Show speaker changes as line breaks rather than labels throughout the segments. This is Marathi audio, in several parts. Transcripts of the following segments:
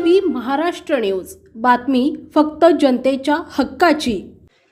V Maharashtra news. बातमी फक्त जनतेच्या हक्काची.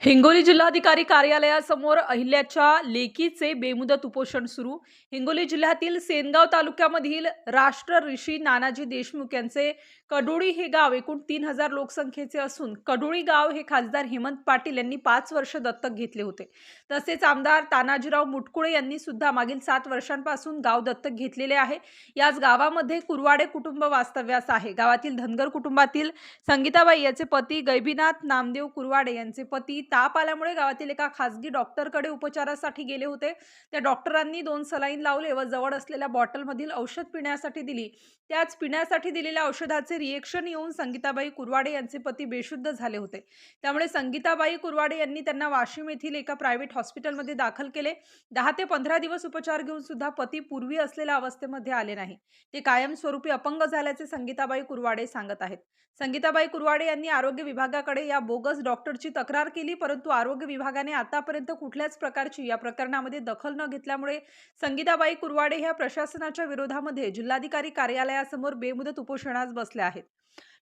हिंगोली जिल्हाधिकारी कार्यालयासमोर अहिल्याच्या लेकीचे बेमुदत उपोषण सुरू. हिंगोली जिल्ह्यातील सेनगाव तालुक्यामधील राष्ट्र ऋषी नानाजी देशमुख यांचे कडोळी हे गाव एकूण तीन हजार लोकसंख्येचे असून कडोळी गाव हे खासदार हेमंत पाटील यांनी पाच वर्ष दत्तक घेतले होते. तसेच आमदार तानाजीराव मुटकुळे यांनी सुद्धा मागील सात वर्षांपासून गाव दत्तक घेतलेले आहे. याच गावामध्ये कुरवाडे कुटुंब वास्तव्यास आहे. गावातील धनगर कुटुंबातील संगीताबाई याचे पती गैबीनाथ नामदेव कुरवाडे यांचे पती ताप आल्यामुळे गावातील एका खासगी डॉक्टरकडे उपचारासाठी गेले होते. त्या डॉक्टरांनी दोन सलाईन लावले व जवळ असलेल्या बॉटलमधील औषध पिण्यासाठी दिली. त्याच पिण्यासाठी दिलेल्या औषधाचे रिएक्शन येऊन संगीताबाई कुरवाडे यांचे पती बेशुद्ध झाले होते. त्यामुळे संगीताबाई कुरवाडे यांनी त्यांना वाशिम येथील एका प्रायव्हेट हॉस्पिटलमध्ये दाखल केले. दहा ते पंधरा दिवस उपचार घेऊन सुद्धा पती पूर्वी असलेल्या अवस्थेमध्ये आले नाही. ते कायमस्वरूपी अपंग झाल्याचे संगीताबाई कुरवाडे सांगत आहेत. संगीताबाई कुरवाडे यांनी आरोग्य विभागाकडे या बोगस डॉक्टरची तक्रार केली. परंतु आरोग्य विभागाने आतापर्यंत कुठल्याच प्रकारची या प्रकरणामध्ये दखल न घेतल्यामुळे संगीताबाई कुरवाडे ह्या प्रशासनाच्या विरोधामध्ये जिल्हाधिकारी कार्यालयासमोर बेमुदत उपोषणास बसल्या आहेत.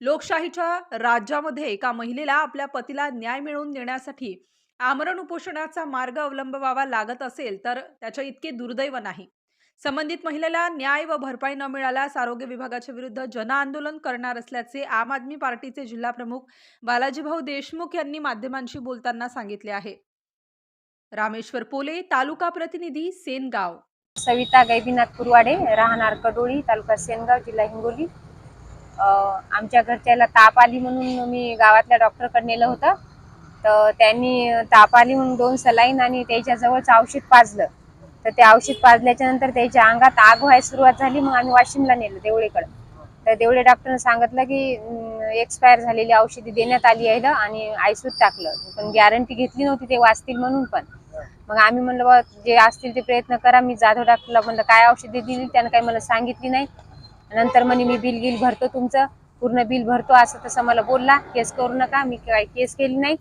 लोकशाहीच्या राज्यामध्ये एका महिलेला आपल्या पतीला न्याय मिळवून देण्यासाठी आमरण उपोषणाचा मार्ग अवलंबवावा लागत असेल तर त्याच्या इतके दुर्दैव नाही. संबंधित महिलेला न्याय व भरपाई न मिळाल्यास आरोग्य विभागाच्या विरुद्ध जनआंदोलन करणार असल्याचे आम आदमी पार्टीचे जिल्हाप्रमुख बालाजीभाऊ देशमुख यांनी माध्यमांशी बोलताना सांगितले आहे. रामेश्वर पोले तालुका प्रतिनिधी सेनगाव.
सविता गैबीनाथ कुरवाडे राहणार कडोळी तालुका सेनगाव जिल्हा हिंगोली. आमच्या घरच्याला ताप आली म्हणून मी गावातल्या डॉक्टरकडे नेलं होतं. तर त्यांनी ताप आली म्हणून दोन सलाईन आणि त्याच्याजवळचं औषध पाजलं. तर ते औषध पाजल्याच्या नंतर त्याच्या अंगात आग व्हायला सुरुवात झाली मग आम्ही वाशिमला नेलं देवळेकडं. तर देवळे डॉक्टरने सांगितलं की एक्सपायर झालेली औषधी देण्यात आली आहे आणि आयसूत टाकलं. पण गॅरंटी घेतली नव्हती ते वाचतील म्हणून पण. मग आम्ही म्हणलं बा जे असतील ते प्रयत्न करा. मी जाधव डॉक्टरला म्हणलं काय औषधी दिली? त्यानं काही मला सांगितली नाही. नंतर म्हणे मी बिल गिल भरतो तुमचं पूर्ण बिल भरतो असं तसं मला बोलला. केस करू नका मी काही केस केली नाही.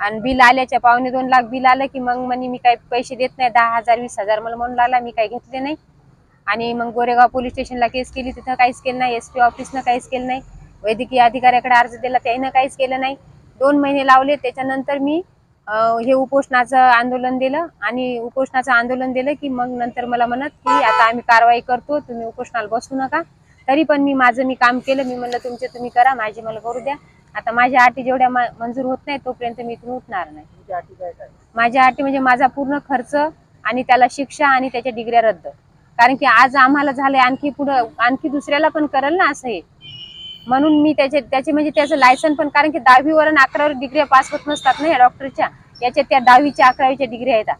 आणि बिल आल्याच्या पावणे दोन लाख बिल आलं की मग म्हणे मी काही पैसे देत नाही दहा हजार वीस हजार मला म्हणून लागला मी काही घेतले नाही. आणि मग गोरेगाव पोलीस स्टेशनला केस केली तिथं काहीच केलं नाही एस पी ऑफिसनं काहीच केलं नाही. वैद्यकीय अधिकाऱ्याकडे अर्ज दिला त्यानं काहीच केलं नाही. दोन महिने लावले त्याच्यानंतर मी हे उपोषणाचं आंदोलन दिलं आणि उपोषणाचं आंदोलन दिलं की मग नंतर मला म्हणत की आता आम्ही कारवाई करतो तुम्ही उपोषणाला बसू नका. तरी पण मी माझं मी काम केलं मी म्हणलं तुमचे तुम्ही करा माझी मला करू द्या. आता माझ्या अटी जेवढ्या मंजूर होत नाही तोपर्यंत मी इथून उठणार नाही. माझ्या अटी म्हणजे माझा पूर्ण खर्च आणि त्याला शिक्षा आणि त्याच्या डिग्र्या रद्द. कारण की आज आम्हाला झालंय आणखी पुढं आणखी दुसऱ्याला पण करल ना असं हे. म्हणून मी त्याचे त्याचे म्हणजे त्याचं लायसन पण कारण की दहावीवर आणि अकरावर डिग्र्या पास होत नसतात ना या डॉक्टरच्या याच्या त्या दहावीच्या अकरावीच्या डिग्र्या येतात.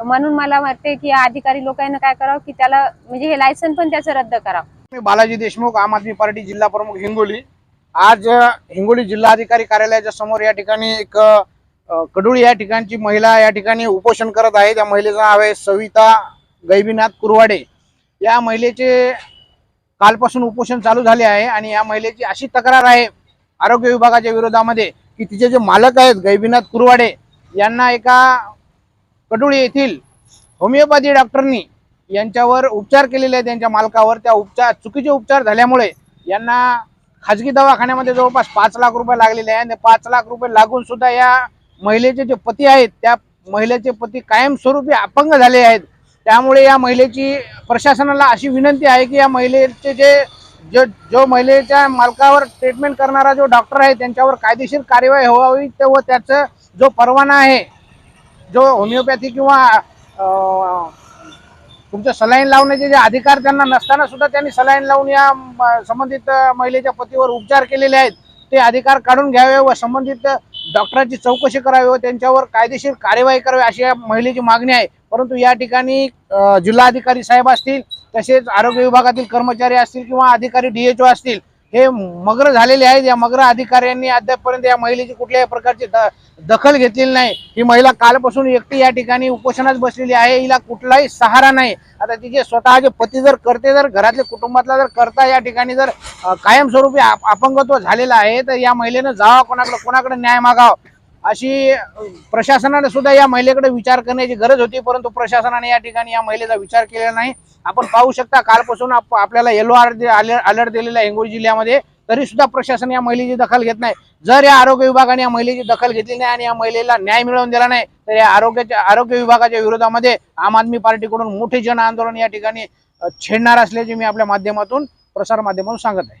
तर म्हणून मला वाटते की या अधिकारी लोकांना काय करावं की त्याला म्हणजे हे लायसन पण त्याचं रद्द करावं.
मी बालाजी देशमुख आम आदमी पार्टी जिल्हा प्रमुख हिंगोली. आज हिंगोली जिल्हाधिकारी कार्यालयाच्या समोर या ठिकाणी एक कडुळी या ठिकाणची महिला या ठिकाणी उपोषण करत आहे. त्या महिलेचं नाव आहे सविता गैबीनाथ कुरवाडे. या महिलेचे कालपासून उपोषण चालू झाले आहे आणि या महिलेची अशी तक्रार आहे आरोग्य विभागाच्या विरोधामध्ये की तिचे जे मालक आहेत गैबीनाथ कुरवाडे यांना एका कडुळी येथील होमिओपॅथी डॉक्टरनी यांच्यावर उपचार केलेले आहेत त्यांच्या मालकावर. त्या उपचार चुकीचे उपचार झाल्यामुळे यांना खाजगी दवाखान्यामध्ये जवळपास पाच लाख रुपये लागलेले आहे. आणि पाच लाख रुपये लागून सुद्धा या महिलेचे जे पती आहेत त्या महिलेचे पती कायमस्वरूपी अपंग झाले आहेत. त्यामुळे या महिलेची प्रशासनाला अशी विनंती आहे की या महिलेचे जे जो जो महिलेच्या मालकावर ट्रीटमेंट करणारा जो डॉक्टर आहे त्यांच्यावर कायदेशीर कार्यवाही व्हावी व त्याचं जो परवाना आहे जो होमिओपॅथी किंवा अं, तुमचं सलाईन लावण्याचे जे अधिकार त्यांना नसताना सुद्धा त्यांनी सलाईन लावून या संबंधित महिलेच्या पतीवर उपचार केलेले आहेत. ते अधिकार काढून घ्यावे व संबंधित डॉक्टरांची चौकशी करावी व त्यांच्यावर कायदेशीर कार्यवाही करावी अशी या महिलेची मागणी आहे. परंतु या ठिकाणी जिल्हाधिकारी साहेब असतील तसेच आरोग्य विभागातील कर्मचारी असतील किंवा अधिकारी डीएचओ असतील हे मग्र झालेले आहेत. या मग्र अधिकाऱ्यांनी अद्यापपर्यंत या महिलेची कुठल्याही प्रकारची द- दखल घेतलेली नाही. ही महिला कालपासून एकटी या ठिकाणी उपोषणात बसलेली आहे. हिला कुठलाही सहारा नाही. आता तिचे स्वतःचे पती जर करते जर घरातले कुटुंबातला जर करता या ठिकाणी जर कायमस्वरूपी अपंगत्व झालेलं आहे तर या महिलेनं जावं कोणाकडे कोणाकडे न्याय मागावं. अशी प्रशासनाने सुद्धा या महिलेकडे विचार करण्याची गरज होती परंतु प्रशासनाने या ठिकाणी या महिलेचा विचार केलेला नाही. आपण पाहू शकता कालपासून आप- आपल्याला येलो अलर्ट दिलेला आहे हिंगोली जिल्ह्यामध्ये. तरी सुद्धा प्रशासन या महिलेची दखल घेत नाही. जर या आरोग्य विभागाने या महिलेची दखल घेतली नाही आणि या महिलेला न्याय मिळवून दिला नाही तर या आरोग्याच्या आरोग्य विभागाच्या विरोधामध्ये आम आदमी पार्टीकडून मोठे जन आंदोलन या ठिकाणी छेडणार असल्याचे मी आपल्या माध्यमातून प्रसार माध्यमातून सांगत आहे.